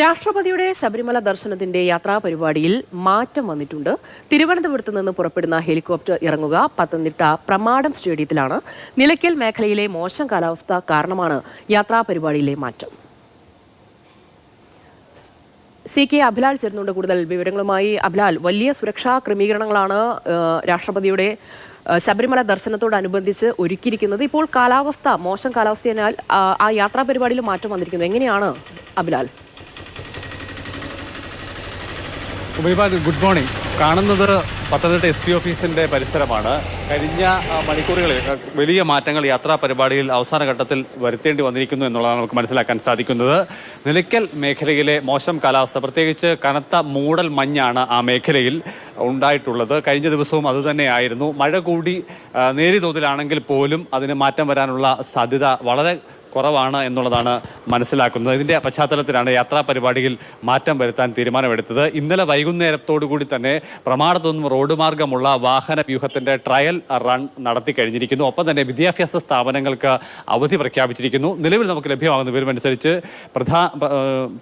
രാഷ്ട്രപതിയുടെ ശബരിമല ദർശനത്തിന്റെ യാത്രാ പരിപാടിയിൽ മാറ്റം വന്നിട്ടുണ്ട്. തിരുവനന്തപുരത്ത് നിന്ന് പുറപ്പെടുന്ന ഹെലികോപ്റ്റർ ഇറങ്ങുക പത്തനംതിട്ട പ്രമാടം സ്റ്റേഡിയത്തിലാണ്. നിലയ്ക്കൽ മേഖലയിലെ മോശം കാലാവസ്ഥ കാരണമാണ് യാത്രാ പരിപാടിയിലെ മാറ്റം. സി കെ അഭിലാൽ ചേർന്നുകൊണ്ട് കൂടുതൽ വിവരങ്ങളുമായി. അഭിലാൽ വലിയ സുരക്ഷാ ക്രമീകരണങ്ങളാണ് രാഷ്ട്രപതിയുടെ ശബരിമല ദർശനത്തോടനുബന്ധിച്ച് ഒരുക്കിയിരിക്കുന്നത്. ഇപ്പോൾ കാലാവസ്ഥ മോശം കാലാവസ്ഥയാൽ ആ, ആ യാത്രാ പരിപാടിയിൽ മാറ്റം വന്നിരിക്കുന്നു. എങ്ങനെയാണ് അഭിലാൽ? Umaiban good morning. കാണുന്നത് പത്തനംതിട്ട എസ് പി ഓഫീസിന്റെ പരിസരമാണ്. കഴിഞ്ഞ മണിക്കൂറുകളിൽ വലിയ മാറ്റങ്ങൾ യാത്രാ പരിപാടിയിൽ അവസാന ഘട്ടത്തിൽ വരുത്തേണ്ടി വന്നിരിക്കുന്നു എന്നുള്ളതാണ് നമുക്ക് മനസ്സിലാക്കാൻ സാധിക്കുന്നത്. നിലയ്ക്കൽ മേഖലയിലെ മോശം കാലാവസ്ഥ പ്രത്യേകിച്ച് കനത്ത മൂടൽ മഞ്ഞാണ് ആ മേഖലയിൽ ഉണ്ടായിട്ടുള്ളത്. കഴിഞ്ഞ ദിവസവും അതുതന്നെയായിരുന്നു മഴ കൂടി ആ, നേരിയ തോതിലാണെങ്കിൽ പോലും അതിന് മാറ്റം വരാനുള്ള സാധ്യത വളരെ കുറവാണ് എന്നുള്ളതാണ് മനസ്സിലാക്കുന്നത്. ഇതിന്റെ പശ്ചാത്തലത്തിലാണ് യാത്രാ പരിപാടിയിൽ മാറ്റം വരുത്താൻ തീരുമാനമെടുത്തത്. ഇന്നലെ കൂടി തന്നെ പ്രമാണത്തൊന്നും റോഡ് മാർഗമുള്ള വാഹന വ്യൂഹത്തിന്റെ ട്രയൽ റൺ നടത്തി കഴിഞ്ഞിരിക്കുന്നു. ഒപ്പം തന്നെ വിദ്യാഭ്യാസ സ്ഥാപനങ്ങൾക്ക് അവധി പ്രഖ്യാപിച്ചിരിക്കുന്നു. നിലവിൽ നമുക്ക് ലഭ്യമാകുന്ന വിവരമനുസരിച്ച് പ്രധാ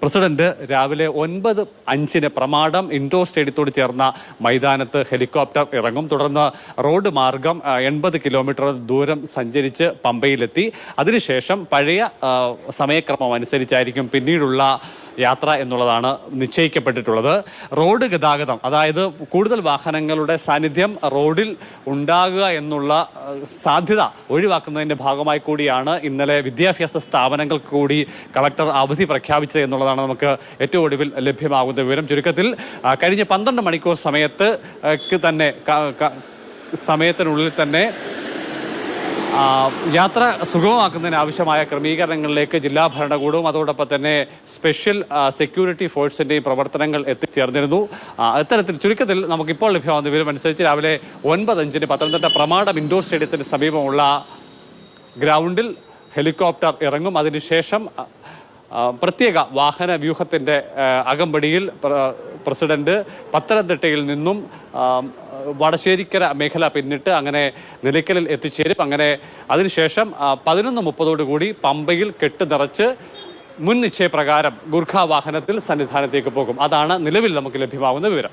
പ്രസിഡന്റ് രാവിലെ ഒൻപത് അഞ്ചിന് പ്രമാടം ഇൻഡോർ സ്റ്റേഡിയത്തോട് ചേർന്ന മൈതാനത്ത് ഹെലികോപ്റ്റർ ഇറങ്ങും. തുടർന്ന് റോഡ് മാർഗം എൺപത് കിലോമീറ്റർ ദൂരം സഞ്ചരിച്ച് പമ്പയിലെത്തി. അതിനുശേഷം പഴയ സമയക്രമം അനുസരിച്ചായിരിക്കും പിന്നീടുള്ള യാത്ര എന്നുള്ളതാണ് നിശ്ചയിക്കപ്പെട്ടിട്ടുള്ളത്. റോഡ് ഗതാഗതം അതായത് കൂടുതൽ വാഹനങ്ങളുടെ സാന്നിധ്യം റോഡിൽ ഉണ്ടാകുക എന്നുള്ള സാധ്യത ഒഴിവാക്കുന്നതിന്റെ ഭാഗമായി കൂടിയാണ് ഇന്നലെ വിദ്യാഭ്യാസ സ്ഥാപനങ്ങൾക്ക് കൂടി കളക്ടർ അവധി പ്രഖ്യാപിച്ചത് എന്നുള്ളതാണ് നമുക്ക് ഏറ്റവും ഒടുവിൽ ലഭ്യമാകുന്ന വിവരം. ചുരുക്കത്തിൽ കഴിഞ്ഞ പന്ത്രണ്ട് മണിക്കൂർ സമയത്ത് തന്നെ സമയത്തിനുള്ളിൽ തന്നെ യാത്ര സുഗമമാക്കുന്നതിന് ആവശ്യമായ ക്രമീകരണങ്ങളിലേക്ക് ജില്ലാ ഭരണകൂടവും അതോടൊപ്പം തന്നെ സ്പെഷ്യൽ സെക്യൂരിറ്റി ഫോഴ്സിന്റെയും പ്രവർത്തനങ്ങൾ എത്തിച്ചേർന്നിരുന്നു അത്തരത്തിൽ ചുരുക്കത്തിൽ നമുക്കിപ്പോൾ ലഭ്യമാകുന്ന വിവരം അനുസരിച്ച് രാവിലെ ഒൻപത് അഞ്ചിന് പത്തനംതിട്ട പ്രമാടം ഇൻഡോർ സ്റ്റേഡിയത്തിന് സമീപമുള്ള ഗ്രൗണ്ടിൽ ഹെലികോപ്റ്റർ ഇറങ്ങും. അതിനുശേഷം പ്രത്യേക വാഹന വ്യൂഹത്തിന്റെ അകമ്പടിയിൽ പ്ര- പ്രസിഡന്റ് പത്തനംതിട്ടയിൽ നിന്നും വടശ്ശേരിക്കര മേഖല പിന്നിട്ട് അങ്ങനെ നിലയ്ക്കലിൽ എത്തിച്ചേരും. അങ്ങനെ അതിനുശേഷം പതിനൊന്ന് മുപ്പതോടുകൂടി പമ്പയിൽ കെട്ട് നിറച്ച് മുൻ നിശ്ചയപ്രകാരം ഗുർഖ വാഹനത്തിൽ സന്നിധാനത്തേക്ക് പോകും. അതാണ് നിലവിൽ നമുക്ക് ലഭ്യമാകുന്ന വിവരം.